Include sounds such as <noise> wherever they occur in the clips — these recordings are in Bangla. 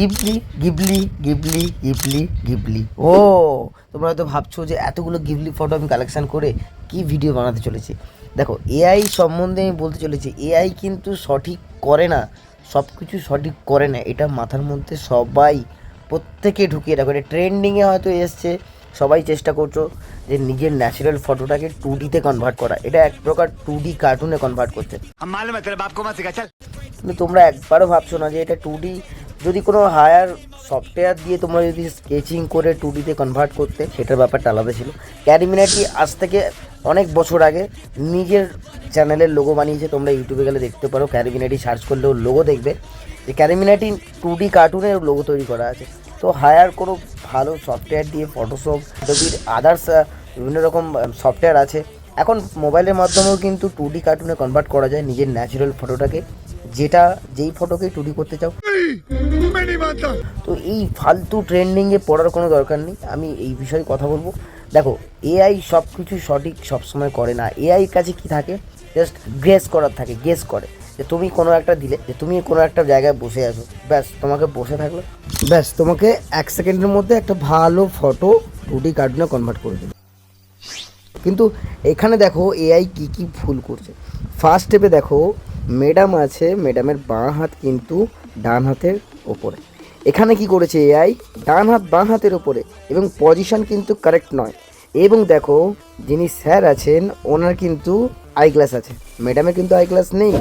Ghibli Ghibli Ghibli Ghibli Ghibli. ও তোমরা হয়তো ভাবছ যে এতগুলো গিবলি ফটো আমি কালেকশান করে কি ভিডিও বানাতে চলেছি। দেখো এআই সম্বন্ধে আমি বলতে চলেছি এআই কিন্তু সঠিক করে না সব কিছু সঠিক করে না এটা মাথার মধ্যে সবাই প্রত্যেকে ঢুকিয়ে রাখো এটা ট্রেন্ডিংয়ে হয়তো এসছে সবাই চেষ্টা করছ যে নিজের ন্যাচারাল ফটোটাকে টু ডিতে কনভার্ট করা এটা এক প্রকার টু ডি কার্টুনে কনভার্ট করছে কিন্তু তোমরা একবারও ভাবছ না যে এটা টু ডি যদি কোনো হায়ার সফটওয়্যার দিয়ে তোমরা যদি স্কেচিং করে টু ডিতে কনভার্ট করতে, সেটার ব্যাপারটা আলাদা ছিল। ক্যারিমিনাটি আজ থেকে অনেক বছর আগে নিজের চ্যানেলের লোগো বানিয়েছে, তোমরা ইউটিউবে গেলে দেখতে পারো। ক্যারিমিনাটি সার্চ করলেও লোগো দেখবে। যে ক্যারিমিনাটি টু ডি কার্টুনের লোগো তৈরি করা আছে। তো হায়ার কোনো ভালো সফটওয়্যার দিয়ে ফটোশপ আদবির আদার্স বিভিন্ন রকম সফটওয়্যার আছে। এখন মোবাইলের মাধ্যমেও কিন্তু টু ডি কার্টুনে কনভার্ট করা যায় নিজের ন্যাচারাল ফটোটাকে যেটা, যেই ফটোকে টু ডি করতে চাও তো এই ফালতু ট্রেন্ডিংয়ে পড়ার কোনো দরকার নেই। আমি এই বিষয়ে কথা বলব। দেখো এআই সব কিছু সঠিক সবসময় করে না। এআই কাছে কি থাকে? জাস্ট গেস করার থাকে গেস করে। যে তুমি কোনো একটা দিলে, যে তুমি কোনো একটা জায়গায় বসে আছো, ব্যাস, তোমাকে বসে থাকল। ব্যাস, তোমাকে এক সেকেন্ডের মধ্যে একটা ভালো ফটো টু ডি কার্টুনে কনভার্ট করে দেবে। কিন্তু এখানে দেখো এআই কি কি ভুল করছে। ফার্স্ট স্টেপে দেখো ম্যাডাম আছে ম্যাডামের বাঁ হাত কিন্তু ডান হাতের ওপরে। এখানে কি করেছে এআই ডান হাত, বাঁ হাতের ওপরে। এবং পজিশন কিন্তু কারেক্ট নয়। এবং দেখো, যিনি স্যার আছেন, ওনার কিন্তু আই গ্লাস আছে। ম্যাডামের কিন্তু আই গ্লাস নেই।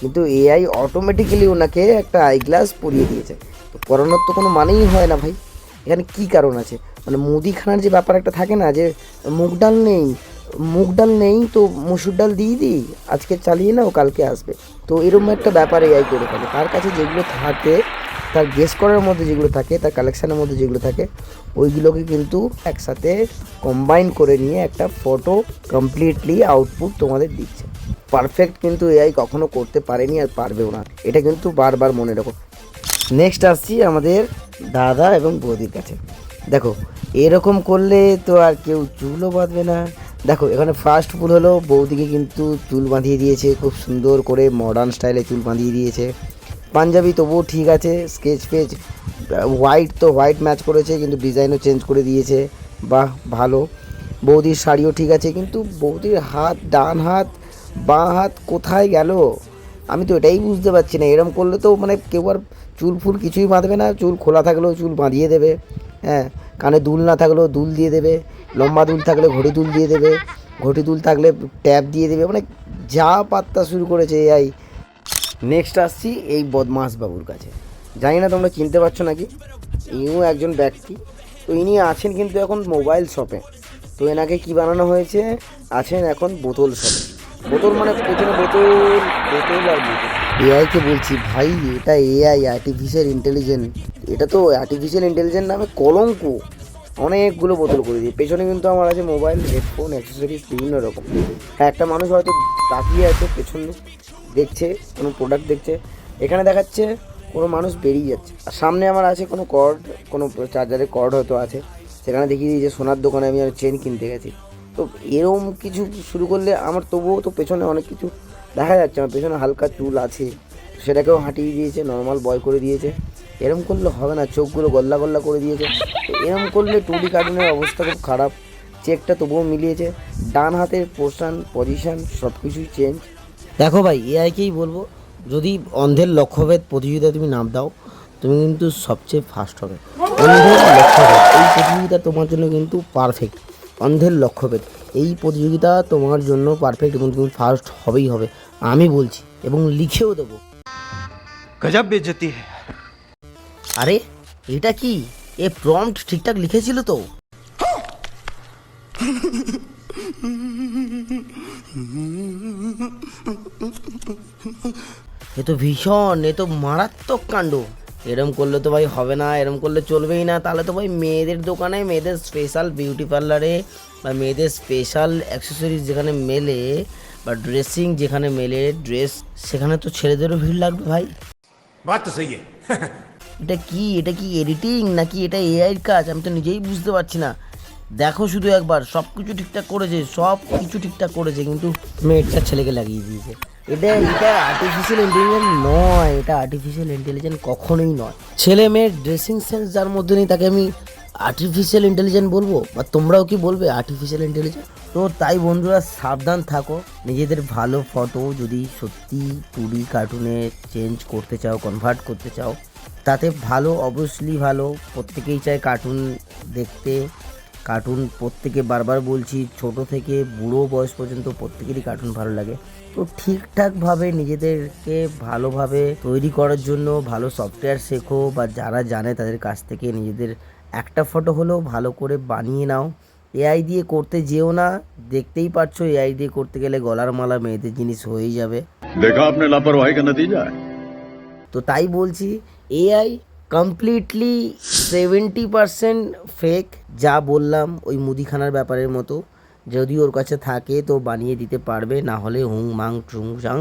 কিন্তু এআই অটোমেটিক্যালি ওনাকে একটা আই গ্লাস পরিয়ে দিয়েছে। তো পরানোর তো কোনো মানেই হয় না ভাই। এখানে কি কারণ আছে? মানে মুদিখানার যে ব্যাপার একটা থাকে না, যে মুগ ডাল নেই, মুগ ডাল নেই, তো মুসুর ডাল দিয়ে দিই। আজকে চালিয়ে নাও, কালকে আসবে। তো এরকম একটা ব্যাপার এআই করে ফেলে। তার কাছে যেগুলো থাকে তার গেস করার মধ্যে যেগুলো থাকে, তার কালেকশানের মধ্যে যেগুলো থাকে, ওইগুলোকে কিন্তু একসাথে কম্বাইন করে নিয়ে একটা ফটো কমপ্লিটলি আউটপুট তোমাদের দিচ্ছে। পারফেক্ট কিন্তু এআই কখনো করতে পারেনি আর পারবেও না। এটা কিন্তু বারবার মনে রাখো। নেক্সট আসছি আমাদের দাদা এবং বৌদির কাছে। দেখো, এরকম করলে তো আর কেউ চুলও বাঁধবে না। দেখো, এখানে ফার্স্ট ভুল হলো বৌদিকে কিন্তু চুল বাঁধিয়ে দিয়েছে, খুব সুন্দর করে মডার্ন স্টাইলে চুল বাঁধিয়ে দিয়েছে। পাঞ্জাবি তবুও ঠিক আছে স্কেচ পেজ হোয়াইট তো হোয়াইট ম্যাচ করেছে, কিন্তু ডিজাইনও চেঞ্জ করে দিয়েছে। বাহ, ভালো। বৌদির শাড়িও ঠিক আছে, কিন্তু বৌদির হাত, ডান হাত, বাঁ হাত কোথায় গেল? আমি তো এটাই বুঝতে পারছি না। এরম করলে তো মানে কেউ আর চুল ফুল কিছুই বাঁধবে না। চুল খোলা থাকলেও চুল বাঁধিয়ে দেবে। হ্যাঁ কানে দুল না থাকলেও দুল দিয়ে দেবে। লম্বা দুল থাকলে ঘড়ি দুল দিয়ে দেবে। ঘটি দুল থাকলে ট্যাপ দিয়ে দেবে। মানে যা পাত্তা শুরু করেছে এআই নেক্সট আসছি এই বদমাস বাবুর কাছে। জানি না তোমরা চিনতে পারছ নাকি? ইনিও একজন ব্যক্তি। তো ইনি আছেন কিন্তু এখন মোবাইল শপে। তো এনাকে কি বানানো হয়েছে? আছেন এখন বোতল শপে। বোতল মানে পেছনে বোতল বোতল আর বোতল। এআইকে বলছি, ভাই, এটা এআই আর্টিফিশিয়াল ইন্টেলিজেন্ট এটা তো আর্টিফিশিয়াল ইন্টেলিজেন্ট নামে কলঙ্ক। অনেকগুলো বোতল করে দিই পেছনে কিন্তু আমার আছে মোবাইল, হেডফোন অ্যাক্সেসরিজ বিভিন্ন রকম। হ্যাঁ একটা মানুষ হয়তো তাকিয়ে আছে পেছনে। দেখছে, কোনো প্রোডাক্ট দেখছে, এখানে দেখাচ্ছে কোনো মানুষ বেরিয়ে যাচ্ছে। আর সামনে আমার আছে কোনো কর্ড কোনো চার্জারের কর্ড হয়তো আছে। সেখানে দেখিয়ে যে সোনার দোকানে আমি আর চেন কিনতে গেছি। তো এরকম কিছু শুরু করলে আমার তবুও তো পেছনে অনেক কিছু দেখা যাচ্ছে। আমার পেছনে হালকা চুল আছে, সেটাকেও হাঁটিয়ে দিয়েছে নর্মাল বয় করে দিয়েছে। এরম করলে হবে না, চোখগুলো গল্লা গল্লা করে দিয়েছে। এরম করলে টুডি কার্টুনের অবস্থা খুব খারাপ। চেকটা তবুও মিলিয়েছে। ডান হাতের পোর্শন পজিশন সব কিছুই চেঞ্জ দেখো ভাই এআইকেই বলব যদি অন্ধের লক্ষ্যভেদ প্রতিযোগিতায় তুমি নাম দাও তুমি কিন্তু সবচেয়ে ফার্স্ট হবে। অন্ধের লক্ষ্যভেদ এই প্রতিযোগিতা তোমার জন্য কিন্তু পারফেক্ট অন্ধের লক্ষ্যভেদ এই প্রতিযোগিতা তোমার জন্য পারফেক্ট এবং তুমি ফার্স্ট হবেই হবে আমি বলছি এবং লিখেও দেবো। আরে এটা কি? এ প্রম্পট ঠিকঠাক লিখেছিল তো? এ তো ভীষণ এ তো মারাত্মক কাণ্ড। এরম করলে তো ভাই হবে না এরম করলে চলবেই না। তাহলে তো ভাই মেয়েদের দোকানে মেয়েদের স্পেশাল বিউটি পার্লারে বা মেয়েদের স্পেশাল অ্যাক্সেসরিজ যেখানে মেলে বা ড্রেসিং যেখানে মেলে ড্রেস সেখানে তো ছেলেদেরও ভিড় লাগবে ভাই। <laughs> এটা কি? এটা কি এডিটিং নাকি এটা এআইয়ের কাজ? আমি তো নিজেই বুঝতে পারছি না। দেখো শুধু একবার, সব কিছু ঠিকঠাক করেছে, সব কিছু ঠিকঠাক করেছে, কিন্তু মেয়েটা ছেলেকে লাগিয়ে দিয়েছে। এটা এটা আর্টিফিশিয়াল ইন্টেলিজেন্স নয়, এটা আর্টিফিশিয়াল ইন্টেলিজেন্স কখনোই নয়। ছেলে মেয়ের ড্রেসিং সেন্স যার মধ্যে নেই, তাকে আমি আর্টিফিশিয়াল ইন্টেলিজেন্স বলব? বা তোমরাও কি বলবে আর্টিফিশিয়াল ইন্টেলিজেন্স তো তাই বন্ধুরা, সাবধান থাকো। নিজেদের ভালো ফটো যদি সত্যি টুডি কার্টুনে চেঞ্জ করতে চাও কনভার্ট করতে চাও, তাতে ভালো অবভিয়াসলি ভালো। প্রত্যেকেই চায় কার্টুন দেখতে। কার্টুন প্রত্যেকে বারবার বলছি ছোট থেকে বুড়ো বয়স পর্যন্ত প্রত্যেকেরই কার্টুন ভালো লাগে। তো ঠিকঠাকভাবে নিজেদেরকে ভালোভাবে তৈরি করার জন্য ভালো সফটওয়্যার শেখো বা যারা জানে তাদের কাছ থেকে নিজেদের একটা ফটো হলেও ভালো করে বানিয়ে নাও। এআই দিয়ে করতে যেও না দেখতেই পাচ্ছ এআই দিয়ে করতে গেলে গলার মালা মেয়েদের জিনিস হয়েই যাবে। দেখা তো তাই বলছি AI completely seventy percent fake যা বললাম ওই মুদিখানার ব্যাপারের মতো। যদি ওর কাছে থাকে তো বানিয়ে দিতে পারবে, না হলে হুং মাং টুং চাং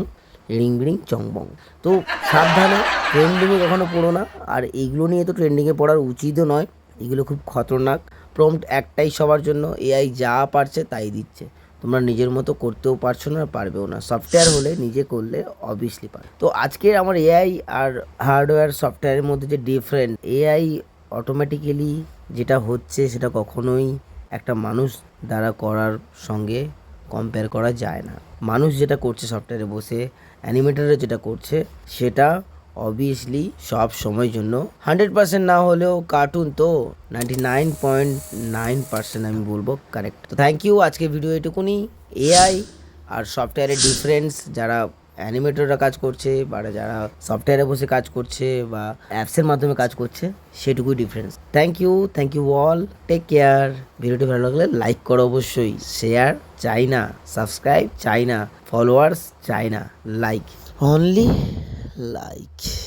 রিং বিড়িং চং বং। তো সাবধানে ট্রেন্ডিংয়ে কখনো পড়ো না। আর এইগুলো নিয়ে তো ট্রেন্ডিংয়ে পড়ার উচিতও নয়। এগুলো খুব খতরনাক। প্রম্পট একটাই সবার জন্য এআই যা পারছে তাই দিচ্ছে। তোমরা নিজের মতো করতেও পারছ না, পারবেও না। সফটওয়্যার হলে নিজে করলে অবভিয়াসলি পার তো আজকের আমার এআই আর হার্ডওয়্যার সফটওয়্যারের মধ্যে যে ডিফারেন্ট এআই অটোমেটিক্যালি যেটা হচ্ছে সেটা কখনোই একটা মানুষ দ্বারা করার সঙ্গে কম্পেয়ার করা যায় না। মানুষ যেটা করছে সফটওয়্যারে বসে অ্যানিমেটারে যেটা করছে, সেটা অবভিয়াসলি সব সময়ের জন্য। হান্ড্রেড পার্সেন্ট না হলেও কার্টুন তো ninety nine point nine percent আমি বলব কারেক্ট তো থ্যাংক ইউ আজকে ভিডিও এটুকুনি। এআই আর সফটওয়্যারের ডিফারেন্স যারা অ্যানিমেটররা কাজ করছে বা যারা সফটওয়্যারে বসে কাজ করছে বা অ্যাপসের মাধ্যমে কাজ করছে, সেটুকুই difference thank you thank you all take care ভিডিওটি ভালো লাগলে লাইক করো অবশ্যই। শেয়ার চাই না সাবস্ক্রাইব চাই না ফলোয়ার্স চাই না লাইক অনলি লাইক